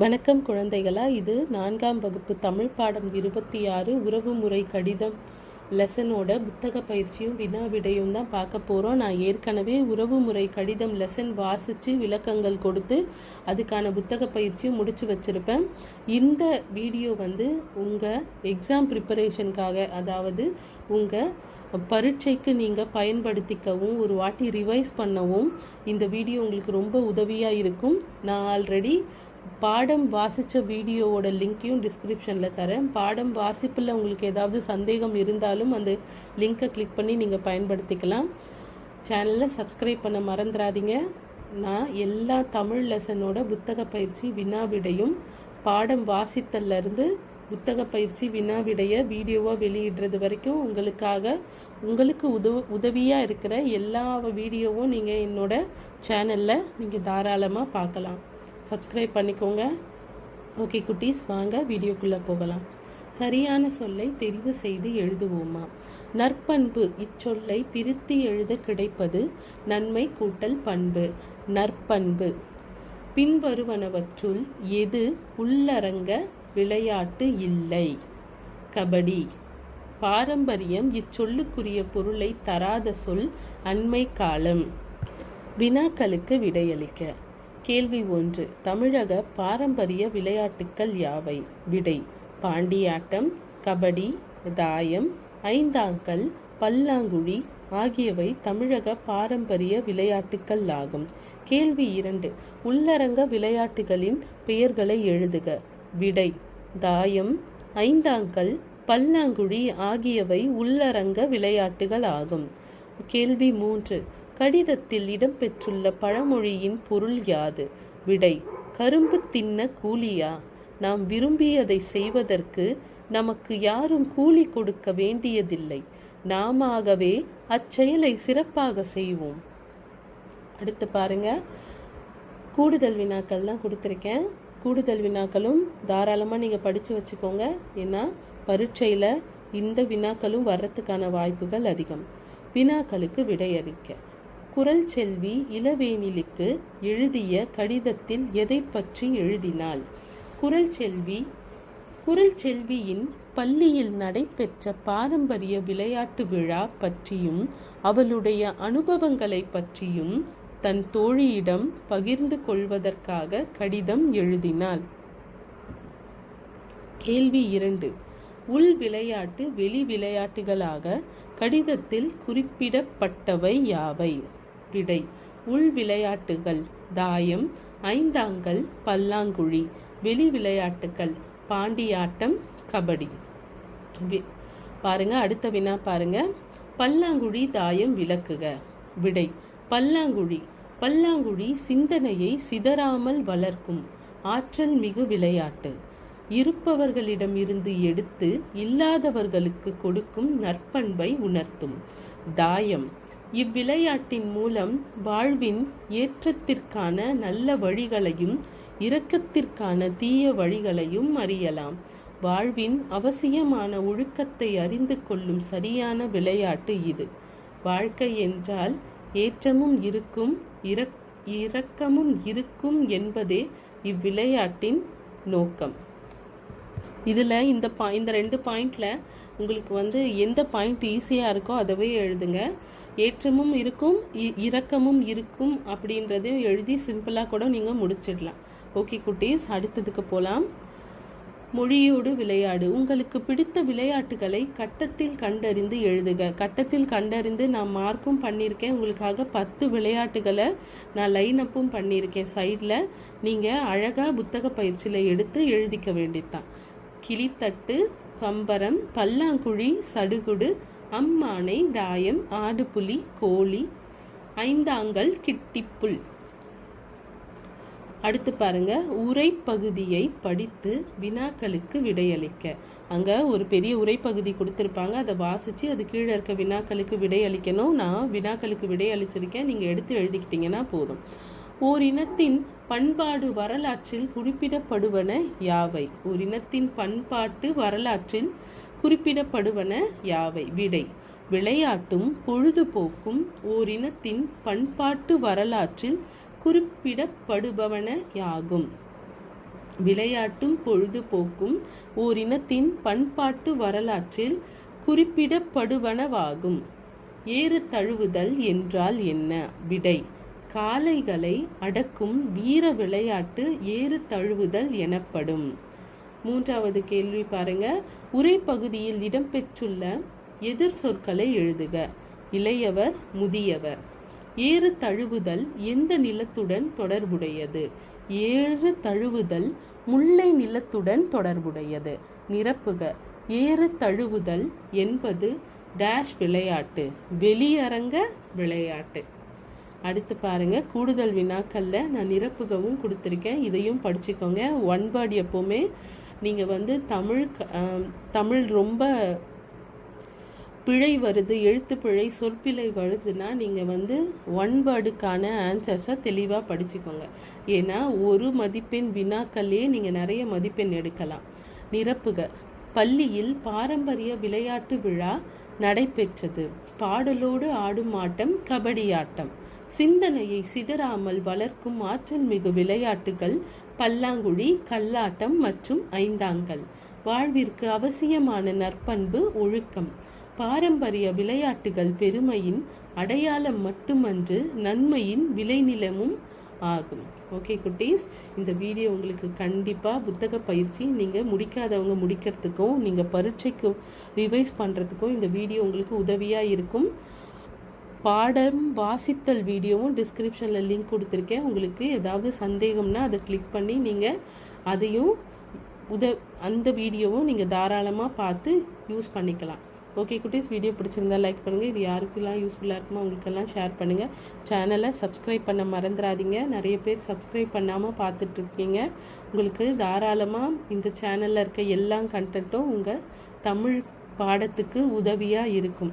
வணக்கம் குழந்தைகளா இது நான்காம் வகுப்பு தமிழ் பாடம் இருபத்தி ஆறு உறவுமுறை கடிதம் லெசனோட புத்தக பயிற்சியும் வினா விடையும் தான் பார்க்க போகிறோம் நான் ஏற்கனவே உறவுமுறை கடிதம் லெசன் வாசித்து விளக்கங்கள் கொடுத்து அதுக்கான புத்தக பயிற்சியும் முடித்து வச்சுருப்பேன். இந்த வீடியோ வந்து உங்கள் எக்ஸாம் ப்ரிப்பரேஷனுக்காக அதாவது உங்கள் பரீட்சைக்கு நீங்கள் பயன்படுத்திக்கவும் ஒரு வாட்டி ரிவைஸ் பண்ணவும் இந்த வீடியோ உங்களுக்கு ரொம்ப உதவியாக இருக்கும். நான் ஆல்ரெடி பாடம் வாசித்த வீடியோவோட லிங்க்கையும் டிஸ்கிரிப்ஷனில் தரேன். பாடம் வாசிப்பில் உங்களுக்கு ஏதாவது சந்தேகம் இருந்தாலும் அந்த லிங்க்கை கிளிக் பண்ணி நீங்கள் பயன்படுத்திக்கலாம். சேனலை சப்ஸ்கிரைப் பண்ண மறந்துடாதீங்க நான் எல்லா தமிழ் லெசனோட புத்தக பயிற்சி வினா விடையும் பாடம் வாசித்தல்லேருந்து புத்தக பயிற்சி வினாவிடைய வீடியோவாக வெளியிடுறது வரைக்கும் உங்களுக்காக உங்களுக்கு உதவு உதவியாக இருக்கிற எல்லா வீடியோவும் நீங்கள் என்னோட சேனலில் நீங்கள் தாராளமாக பார்க்கலாம். சப்ஸ்கிரைப் பண்ணிக்கோங்க. ஓகே குட்டீஸ் வாங்க வீடியோக்குள்ளே போகலாம். சரியான சொல்லை தெரிவு செய்து எழுதுவோமா? நற்பண்பு இச்சொல்லை பிரித்து எழுத கிடைப்பது நன்மை கூட்டல் பண்பு. நற்பண்பு. பின்வருவனவற்றுள் எது உள்ளரங்க விளையாட்டு இல்லை? கபடி. பாரம்பரியம் இச்சொல்லுக்குரிய பொருளை தராத சொல் அண்மை காலம். வினாக்களுக்கு விடையளிக்க. கேள்வி ஒன்று. தமிழக பாரம்பரிய விளையாட்டுக்கள் யாவை? விடை பாண்டியாட்டம் கபடி தாயம் ஐந்தாங்கல் பல்லாங்குழி ஆகியவை தமிழக பாரம்பரிய விளையாட்டுக்கள் ஆகும். கேள்வி இரண்டு. உள்ளரங்க விளையாட்டுகளின் பெயர்களை எழுதுக. விடை தாயம் ஐந்தாங்கல் பல்லாங்குழி ஆகியவை உள்ளரங்க விளையாட்டுகள் ஆகும். கேள்வி மூன்று. கடிதத்தில் இடம்பெற்றுள்ள பழமொழியின் பொருள் யாது? விடை கரும்பு தின்ன கூலியா? நாம் விரும்பியதை செய்வதற்கு நமக்கு யாரும் கூலி கொடுக்க வேண்டியதில்லை. நாமவே அச்செயலை சிறப்பாக செய்வோம். அடுத்து பாருங்க. கூடுதல் வினாக்கள்லாம் கொடுத்துருக்கேன். கூடுதல் வினாக்களும் தாராளமாக நீங்கள் படித்து வச்சுக்கோங்க. ஏன்னா பரீட்சையில் இந்த வினாக்களும் வர்றதுக்கான வாய்ப்புகள் அதிகம். வினாக்களுக்கு விடையளிக்க குரல் செல்வி இளவேனிலுக்கு எழுதிய கடிதத்தில் எதை பற்றி எழுதினாள்? குரல் செல்வி குரல் செல்வியின் பள்ளியில் நடைபெற்ற பாரம்பரிய விளையாட்டு விழா பற்றியும் அவளுடைய அனுபவங்களை பற்றியும் தன் தோழியிடம் பகிர்ந்து கொள்வதற்காக கடிதம் எழுதினாள். கேள்வி இரண்டு. உள் விளையாட்டு வெளி விளையாட்டுகளாக கடிதத்தில் குறிப்பிடப்பட்டவை யாவை? விடை உள் விளையாட்டுகள் தாயம் ஐந்தாங்கல் பல்லாங்குழி வெளி விளையாட்டுகள் பாண்டியாட்டம் கபடி. பாருங்க அடுத்த வினா பாருங்க. பல்லாங்குழி தாயம் விளக்குக. விடை பல்லாங்குழி. பல்லாங்குழி சிந்தனையை சிதறாமல் வளர்க்கும் ஆற்றல் மிகு விளையாட்டு. இருப்பவர்களிடமிருந்து எடுத்து இல்லாதவர்களுக்கு கொடுக்கும் நற்பண்பை உணர்த்தும். தாயம் இவ்விளையாட்டின் மூலம் வாழ்வின் ஏற்றத்திற்கான நல்ல வழிகளையும் இரக்கத்திற்கான தீய வழிகளையும் அறியலாம். வாழ்வின் அவசியமான ஒழுக்கத்தை அறிந்து கொள்ளும் சரியான விளையாட்டு இது. வாழ்க்கை என்றால் ஏற்றமும் இருக்கும் இரக்கமும் இருக்கும் என்பதே இவ்விளையாட்டின் நோக்கம். இதில் இந்த பா இந்த ரெண்டு பாயிண்டில் உங்களுக்கு வந்து எந்த பாயிண்ட் ஈஸியாக இருக்கோ அதவே எழுதுங்க. ஏற்றமும் இருக்கும் இரக்கமும் இருக்கும் அப்படின்றதையும் எழுதி சிம்பிளாக கூட நீங்கள் முடிச்சிடலாம். ஓகே குட்டீஸ் அடுத்ததுக்கு போகலாம் மொழியோடு விளையாடு. உங்களுக்கு பிடித்த விளையாட்டுகளை கட்டத்தில் கண்டறிந்து எழுதுக. கட்டத்தில் கண்டறிந்து நான் மார்க்கும் பண்ணியிருக்கேன். உங்களுக்காக பத்து விளையாட்டுகளை நான் லைன் அப்பும் பண்ணியிருக்கேன் சைடில் நீங்கள் அழகாக புத்தக பயிற்சியில் எடுத்து எழுதிக்க வேண்டியதுதான். கிளித்தட்டு பம்பரம் பல்லாங்குழி சடுகுடு அம்மானை தாயம் ஆடுபுலி கோழி ஐந்தாங்கல் கிட்டிப்புல். அடுத்து பாருங்க. உரைப்பகுதியை படித்து வினாக்களுக்கு விடையளிக்க. அங்கே ஒரு பெரிய உரைப்பகுதி கொடுத்துருப்பாங்க. அதை வாசித்து அது கீழே இருக்க வினாக்களுக்கு விடையளிக்கணும். நான் வினாக்களுக்கு விடையளிச்சிருக்கேன். நீங்கள் எடுத்து எழுதிக்கிட்டிங்கன்னா போதும். ஓரினத்தின் பண்பாடு வரலாற்றில் குறிப்பிடப்படுவன யாவை? ஓரினத்தின் பண்பாட்டு வரலாற்றில் குறிப்பிடப்படுவன யாவை? விடை விளையாட்டும் பொழுதுபோக்கும் ஓரினத்தின் பண்பாட்டு வரலாற்றில் குறிப்பிடப்படுபவன யாகும். விளையாட்டும் பொழுதுபோக்கும் ஓரினத்தின் பண்பாட்டு வரலாற்றில் குறிப்பிடப்படுவனவாகும். ஏறு தழுவுதல் என்றால் என்ன? விடை காளைகளை அடக்கும் வீர விளையாட்டு ஏறு தழுவுதல் எனப்படும். மூன்றாவது கேள்வி பாருங்க. உரை பகுதியில் இடம்பெற்றுள்ள எதிர் சொற்களை எழுதுக. இளையவர் முதியவர். ஏறு தழுவுதல் எந்த நிலத்துடன் தொடர்புடையது? ஏறு தழுவுதல் முல்லை நிலத்துடன் தொடர்புடையது. நிரப்புக. ஏறு தழுவுதல் என்பது டேஷ் விளையாட்டு. வெளியரங்க விளையாட்டு. அடுத்து பாருங்கள் கூடுதல் வினாக்களில் நான் நிரப்புகவும் கொடுத்துருக்கேன். இதையும் படிச்சுக்கோங்க. ஒன் வேர்டு எப்போவுமே நீங்கள் வந்து தமிழ் க- தமிழ் ரொம்ப பிழை வருது எழுத்து பிழை சொற்பிழை வருதுன்னா நீங்கள் வந்து ஒன் வேர்டுக்கான ஆன்சர்ஸை தெளிவாக படிச்சுக்கோங்க. ஏன்னா ஒரு மதிப்பெண் வினாக்கள்லேயே நீங்கள் நிறைய மதிப்பெண் எடுக்கலாம். நிரப்புக. பள்ளியில் பாரம்பரிய விளையாட்டு விழா நடைபெற்றது. பாடலோடு ஆடும் ஆட்டம் கபடி ஆட்டம். சிந்தனையை சிதறாமல் வளர்க்கும் ஆற்றல் மிகு விளையாட்டுகள் பல்லாங்குழி கல்லாட்டம் மற்றும் ஐந்தாங்கல். வாழ்விற்கு அவசியமான நற்பண்பு ஒழுக்கம். பாரம்பரிய விளையாட்டுகள் பெருமையின் அடையாளம் மட்டுமன்று நன்மையின் விளைநிலமும் ஆகும். ஓகே குட்டீஸ். இந்த வீடியோ உங்களுக்கு கண்டிப்பாக புத்தக பயிற்சி நீங்கள் முடிக்காதவங்க முடிக்கிறதுக்கும் நீங்கள் பரீட்சைக்கு ரிவைஸ் பண்ணுறதுக்கும் இந்த வீடியோ உங்களுக்கு உதவியாக இருக்கும். பாடம் வாசித்தல் வீடியோவும் டிஸ்கிரிப்ஷனில் லிங்க் கொடுத்துருக்கேன். உங்களுக்கு ஏதாவது சந்தேகம்னா அதை கிளிக் பண்ணி நீங்கள் அதையும் உத அந்த வீடியோவும் நீங்கள் தாராளமாக பார்த்து யூஸ் பண்ணிக்கலாம். ஓகே குட்டீஸ் வீடியோ பிடிச்சிருந்தா லைக் பண்ணுங்கள் இது யாருக்கெல்லாம் யூஸ்ஃபுல்லாக இருக்குமோ அவங்களுக்கெல்லாம் ஷேர் பண்ணுங்கள் சேனலை சப்ஸ்கிரைப் பண்ண மறந்துடாதீங்க. நிறைய பேர் சப்ஸ்கிரைப் பண்ணாமல் பார்த்துட்ருக்கீங்க. உங்களுக்கு தாராளமாக இந்த சேனலில் இருக்க எல்லா கண்டென்ட்டும் உங்கள் தமிழ் பாடத்துக்கு உதவியாக இருக்கும்.